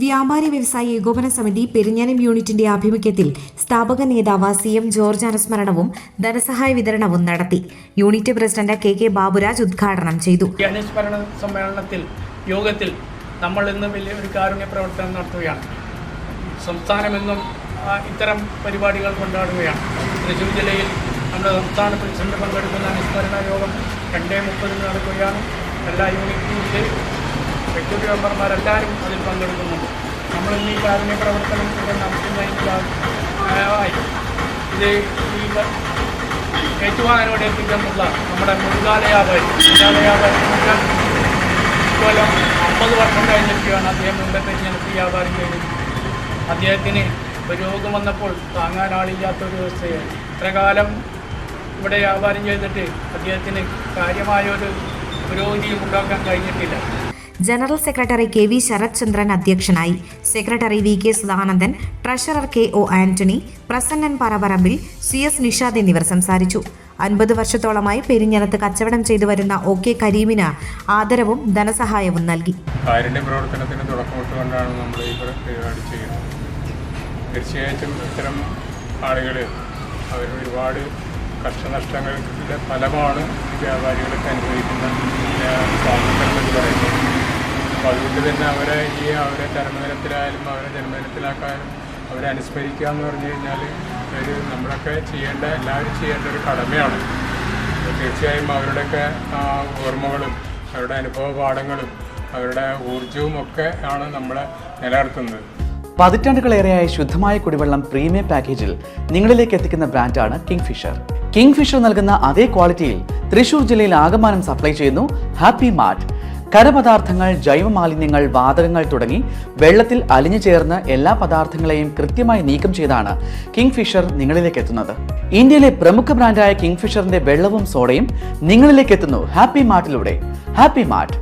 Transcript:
വ്യാപാരി വ്യവസായി ഏകോപന സമിതി പെരിഞ്ഞാനം യൂണിറ്റിന്റെ ആഭിമുഖ്യത്തിൽ സ്ഥാപക നേതാവ് സി എം ജോർജ് അനുസ്മരണവും ധനസഹായ വിതരണവും നടത്തി. Unit president K K Baburaj ഉദ്ഘാടനം ചെയ്തു. അനുസ്മരണ സമ്മേളനത്തിൽ യോഗത്തിൽ നമ്മൾ ഇന്ന് വലിയ ഒരു കാരുണ്യ പ്രവർത്തനം നടത്തുകയാണ്. സംസ്ഥാനമെന്നും ഇത്തരം പരിപാടികൾ കൊണ്ടാടുകയാണ്. തൃശ്ശൂർ ജില്ലയിൽ നമ്മുടെ സംസ്ഥാന പ്രസിഡന്റ് പങ്കെടുക്കുന്ന അനുസ്മരണ യോഗം രണ്ടേ മുപ്പതിന് നടക്കുകയാണ്. എല്ലാ യൂണിറ്റിന്റെ സെക്യൂരിറ്റി മെമ്പർമാരെല്ലാവരും അതിൽ പങ്കെടുക്കുന്നുണ്ട്. നമ്മൾ ഇന്ന് ഈ കാരുണ്യ പ്രവർത്തനം ഇവിടെ നടത്തുന്നതിനായി ഇത് ഈ ഏറ്റുവാനോട് എത്തിക്കുന്നുള്ള നമ്മുടെ എന്ന് വെച്ചാൽ ഇക്കൊല്ലം അമ്പത് വർഷം കഴിഞ്ഞിരിക്കുകയാണ്. അദ്ദേഹം മുമ്പേ തെരഞ്ഞെടുപ്പ് വ്യാപാരം കഴിഞ്ഞത് അദ്ദേഹത്തിന് രോഗം വന്നപ്പോൾ താങ്ങാൻ ആളില്ലാത്ത ഒരു വ്യവസ്ഥയായി ഇത്രകാലം ഇവിടെ വ്യാപാരം ചെയ്തിട്ട് അദ്ദേഹത്തിന് കാര്യമായൊരു പുരോഗതിയും ഉണ്ടാക്കാൻ കഴിഞ്ഞിട്ടില്ല. General secretary K V Sarath Chandran അധ്യക്ഷനായി. Secretary V K Sadanandan treasurer K O Antony Prasannan Paraparambil C S Nishad എന്നിവർ സംസാരിച്ചു. അൻപത് വർഷത്തോളമായി പെരിഞ്ഞനത്ത് കച്ചവടം ചെയ്തു വരുന്ന ഒ കെ കരീമിന് ആദരവും ധനസഹായവും നൽകി. പ്രവർത്തനത്തിന് നമ്മൾ ചെയ്യുന്നത്. തീർച്ചയായിട്ടും ഇത്തരം ആളുകൾ അവർ ഒരുപാട് കഷ്ടനഷ്ടങ്ങളുടെ ഫലമാണ് വ്യാപാരികളൊക്കെ അനുഭവിക്കുന്ന അപ്പോൾ അതുകൊണ്ട് തന്നെ അവരെ ഈ അവരെ ചരമദിനത്തിലായാലും അവരെ ജന്മദിനത്തിലാക്കാനും അവരെ അനുസ്മരിക്കുക എന്ന് പറഞ്ഞു കഴിഞ്ഞാൽ ഒരു നമ്മളൊക്കെ ചെയ്യേണ്ട എല്ലാവരും ചെയ്യേണ്ട ഒരു കടമയാണ്. തീർച്ചയായും അവരുടെയൊക്കെ ഓർമ്മകളും അവരുടെ അനുഭവ പാഠങ്ങളും അവരുടെ ഊർജവും ഒക്കെ ആണ് നമ്മളെ നിലനിർത്തുന്നത്. പതിറ്റാണ്ടുകളേറെയായ ശുദ്ധമായ കുടിവെള്ളം പ്രീമിയം പാക്കേജിൽ നിങ്ങളിലേക്ക് എത്തിക്കുന്ന ബ്രാൻഡാണ് കിങ് ഫിഷർ കിങ് ഫിഷർ നൽകുന്ന അതേ ക്വാളിറ്റിയിൽ തൃശൂർ ജില്ലയിൽ ആകമാനം സപ്ലൈ ചെയ്യുന്നു ഹാപ്പി മാർട്ട്. കരപദാർത്ഥങ്ങൾ ജൈവമാലിന്യങ്ങൾ വാതകങ്ങൾ തുടങ്ങി വെള്ളത്തിൽ അലിഞ്ഞു ചേർന്ന് എല്ലാ പദാർത്ഥങ്ങളെയും കൃത്യമായി നീക്കം ചെയ്താണ് കിങ് ഫിഷർ നിങ്ങളിലേക്ക് എത്തുന്നത്. ഇന്ത്യയിലെ പ്രമുഖ ബ്രാൻഡായ കിങ് ഫിഷറിന്റെ വെള്ളവും സോഡയും നിങ്ങളിലേക്ക് എത്തുന്നു. ഹാപ്പി മാർട്ടിലൂടെ. Happy mart.